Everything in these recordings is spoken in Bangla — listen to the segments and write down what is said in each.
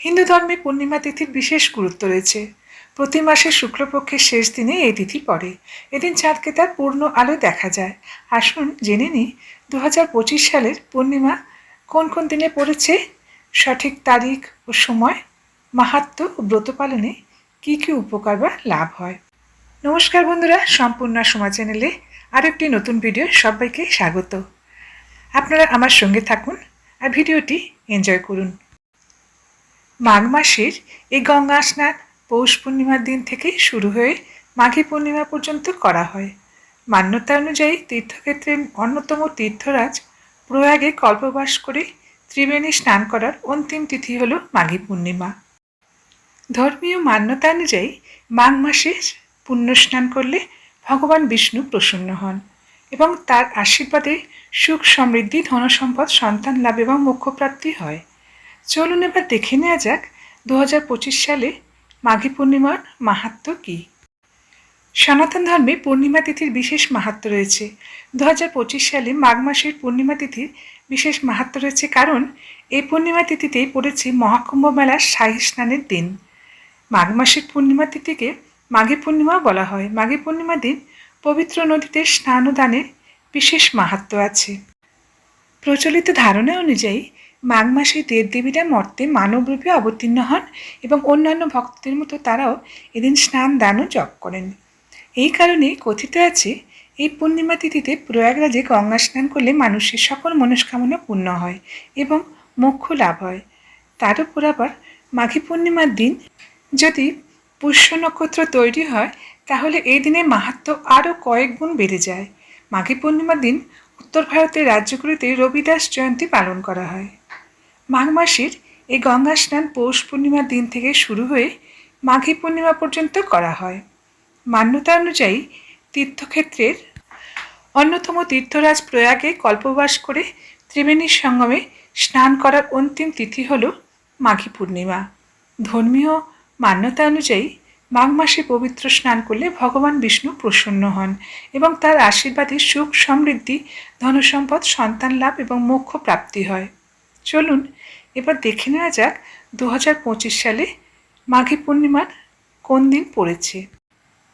হিন্দু ধর্মে পূর্ণিমা তিথির বিশেষ গুরুত্ব রয়েছে। প্রতি মাসের শুক্লপক্ষের শেষ দিনে এই তিথি পড়ে। এদিন চাঁদকে তার পূর্ণ আলো দেখা যায়। আসুন জেনে নিই দু হাজার পঁচিশ সালের পূর্ণিমা কোন কোন দিনে পড়েছে, সঠিক তারিখ ও সময়, মাহাত্ম্য ও ব্রত পালনে কী কী উপকার বা লাভ হয়? নমস্কার বন্ধুরা, সম্পূর্ণ সময় চ্যানেলে আরেকটি নতুন ভিডিও সবাইকে স্বাগত। আপনারা আমার সঙ্গে থাকুন আর ভিডিওটি এনজয় করুন। মাঘ মাসের এই গঙ্গা স্নান পৌষ পূর্ণিমার দিন থেকেই শুরু হয়ে মাঘী পূর্ণিমা পর্যন্ত করা হয়। মান্যতা অনুযায়ী তীর্থক্ষেত্রের অন্যতম তীর্থরাজ প্রয়াগে কল্পবাস করে ত্রিবেণী স্নান করার অন্তিম তিথি হল মাঘী পূর্ণিমা। ধর্মীয় মান্যতা অনুযায়ী মাঘ মাসে পুণ্য স্নান করলে ভগবান বিষ্ণু প্রসন্ন হন এবং তার আশীর্বাদে সুখ সমৃদ্ধি, ধনসম্পদ, সন্তান লাভ এবং মোক্ষপ্রাপ্তি হয়। চলুন এবার দেখে নেওয়া যাক দু হাজার পঁচিশ সালে মাঘী পূর্ণিমার মাহাত্ম কী। সনাতন ধর্মে পূর্ণিমা তিথির বিশেষ মাহাত্ম রয়েছে। দু হাজার পঁচিশ সালে মাঘ মাসের পূর্ণিমা তিথির বিশেষ মাহাত্ম রয়েছে কারণ এই পূর্ণিমা তিথিতেই পড়েছে মহাকুম্ভ মেলার শাহী স্নানের দিন। মাঘ মাসের পূর্ণিমা তিথিকে মাঘী পূর্ণিমা বলা হয়। মাঘী পূর্ণিমা দিন পবিত্র নদীতে স্নান ও দানের বিশেষ মাহাত্ম আছে। প্রচলিত ধারণা অনুযায়ী মাঘ মাসে দেবদেবীরা মর্তে মানবরূপে অবতীর্ণ হন এবং অন্যান্য ভক্তদের মতো তারাও এদিন স্নান দানও জপ করেন। এই কারণে কথিত আছে, এই পূর্ণিমা তিথিতে প্রয়াগরাজে গঙ্গা স্নান করলে মানুষের সকল মনস্কামনা পূর্ণ হয় এবং মোক্ষ লাভ হয়। তার উপর আবার মাঘী পূর্ণিমার দিন যদি পুষ্য নক্ষত্র তৈরি হয়, তাহলে এই দিনের মাহাত্ম আরও কয়েক গুণ বেড়ে যায়। মাঘী পূর্ণিমার দিন উত্তর ভারতের রাজ্যগুলিতে রবিদাস জয়ন্তী পালন করা হয়। মাঘ মাসের এই গঙ্গা স্নান পৌষ পূর্ণিমার দিন থেকে শুরু হয়ে মাঘী পূর্ণিমা পর্যন্ত করা হয়। মান্যতা অনুযায়ী তীর্থক্ষেত্রের অন্যতম তীর্থরাজ প্রয়াগে কল্পবাস করে ত্রিবেণীর সঙ্গমে স্নান করার অন্তিম তিথি হল মাঘী পূর্ণিমা। ধর্মীয় মান্যতা অনুযায়ী মাঘ মাসে পবিত্র স্নান করলে ভগবান বিষ্ণু প্রসন্ন হন এবং তার আশীর্বাদে সুখ সমৃদ্ধি, ধনসম্পদ, সন্তান লাভ এবং মোক্ষ প্রাপ্তি হয়। চলুন, এবার দেখে নেওয়া যাক দু হাজার পঁচিশ সালে মাঘী পূর্ণিমার কোন দিন পড়েছে।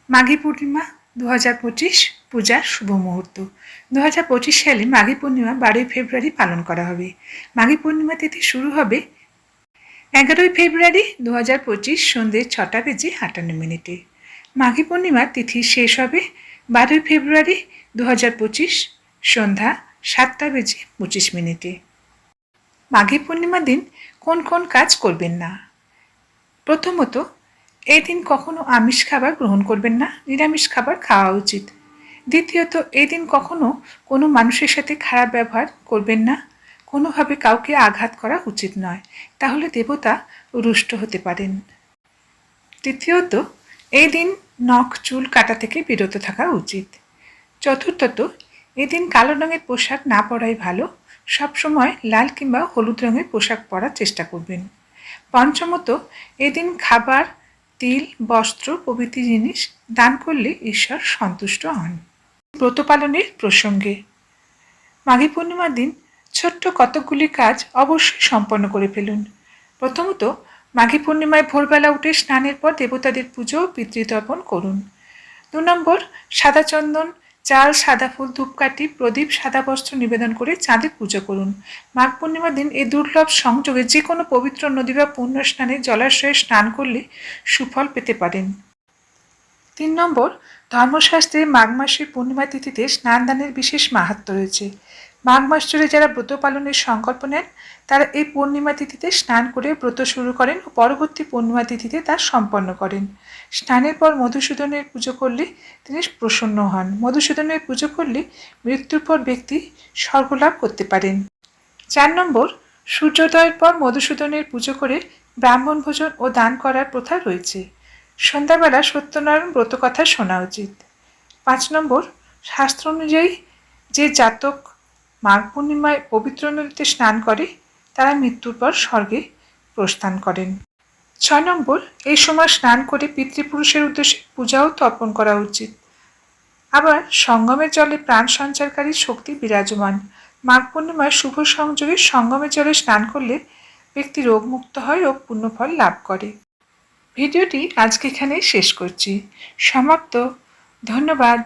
মাঘী পূর্ণিমা দু হাজার পঁচিশ, পূজার শুভ মুহূর্ত। দু হাজার পঁচিশ সালে মাঘী পূর্ণিমা বারোই ফেব্রুয়ারি পালন করা হবে। মাঘী পূর্ণিমা তিথি শুরু হবে এগারোই ফেব্রুয়ারি দু হাজার পঁচিশ সন্ধ্যে ছটা বেজে আটান্ন মিনিটে। মাঘী পূর্ণিমার তিথি শেষ হবে বারোই ফেব্রুয়ারি দু হাজার পঁচিশ সন্ধ্যা সাতটা বেজে পঁচিশ মিনিটে। মাঘী পূর্ণিমার দিন কোন কোন কাজ করবেন না? প্রথমত, এই দিন কখনো আমিষ খাবার গ্রহণ করবেন না, নিরামিষ খাবার খাওয়া উচিত। দ্বিতীয়ত, এই দিন কখনো কোনো মানুষের সাথে খারাপ ব্যবহার করবেন না, কোনোভাবে কাউকে আঘাত করা উচিত নয়, তাহলে দেবতা রুষ্ট হতে পারেন। তৃতীয়ত, এই দিন নখ চুল কাটা থেকে বিরত থাকা উচিত। চতুর্থত এদিন কালো রঙের পোশাক না পরাই ভালো। সবসময় লাল কিংবা হলুদ রঙের পোশাক পরার চেষ্টা করবেন। পঞ্চমত, এদিন খাবার, তিল, বস্ত্র, প্রভৃতি জিনিস দান করলে ঈশ্বর সন্তুষ্ট হন। ব্রত পালনের প্রসঙ্গে, মাঘী পূর্ণিমার দিন ছোট্ট কতকগুলি কাজ অবশ্যই সম্পন্ন করে ফেলুন। প্রথমত, মাঘী পূর্ণিমায় ভোরবেলা উঠে স্নানের পর দেবতাদের পুজো পিতৃতর্পণ করুন। দু নম্বর, সাদা চন্দন চাল, সাদা ফুল, ধূপকাঠি, প্রদীপ, সাদা বস্ত্র নিবেদন করে চাঁদে পুজো করুন। মাঘ পূর্ণিমার দিন এই দুর্লভ সংযোগে যে কোনো পবিত্র নদী বা পুণ্য স্নানে জলাশয়ে স্নান করলে সুফল পেতে পারেন। তিন নম্বর, ধর্মশাস্ত্রে মাঘ মাসের পূর্ণিমা তিথিতে স্নান দানের বিশেষ মাহাত্ম রয়েছে। মাঘ মাস জুড়ে যারা ব্রত পালনের সংকল্প নেন, তারা এই পূর্ণিমা তিথিতে স্নান করে ব্রত শুরু করেন ও পরবর্তী পূর্ণিমা তিথিতে তা সম্পন্ন করেন। স্নানের পর মধুসূদনের পুজো করলে তিনি প্রসন্ন হন। মধুসূদনের পুজো করলে মৃত্যুর পর ব্যক্তি স্বর্গলাভ করতে পারেন। চার নম্বর, সূর্যোদয়ের পর মধুসূদনের পুজো করে ব্রাহ্মণ ভোজন ও দান করার প্রথা রয়েছে। সন্ধ্যাবেলা সত্যনারায়ণ ব্রতকথা শোনা উচিত। পাঁচ নম্বর, শাস্ত্র অনুযায়ী যে জাতক মাঘ পূর্ণিমায় পবিত্র নদীতে স্নান করে, তারা মৃত্যুর পর স্বর্গে প্রস্থান করেন। ছয় নম্বর, এই সময় স্নান করে পিতৃপুরুষের উদ্দেশ্যে পূজাও তর্পণ করা উচিত। আবার সঙ্গমের জলে প্রাণ সঞ্চারকারী শক্তি বিরাজমান। মাঘ পূর্ণিমায় শুভ সংযোগে সঙ্গমের জলে স্নান করলে ব্যক্তি রোগমুক্ত হয় ও পুণ্যফল লাভ করে। ভিডিওটি আজকে এখানে শেষ করছি। সমাপ্ত। ধন্যবাদ।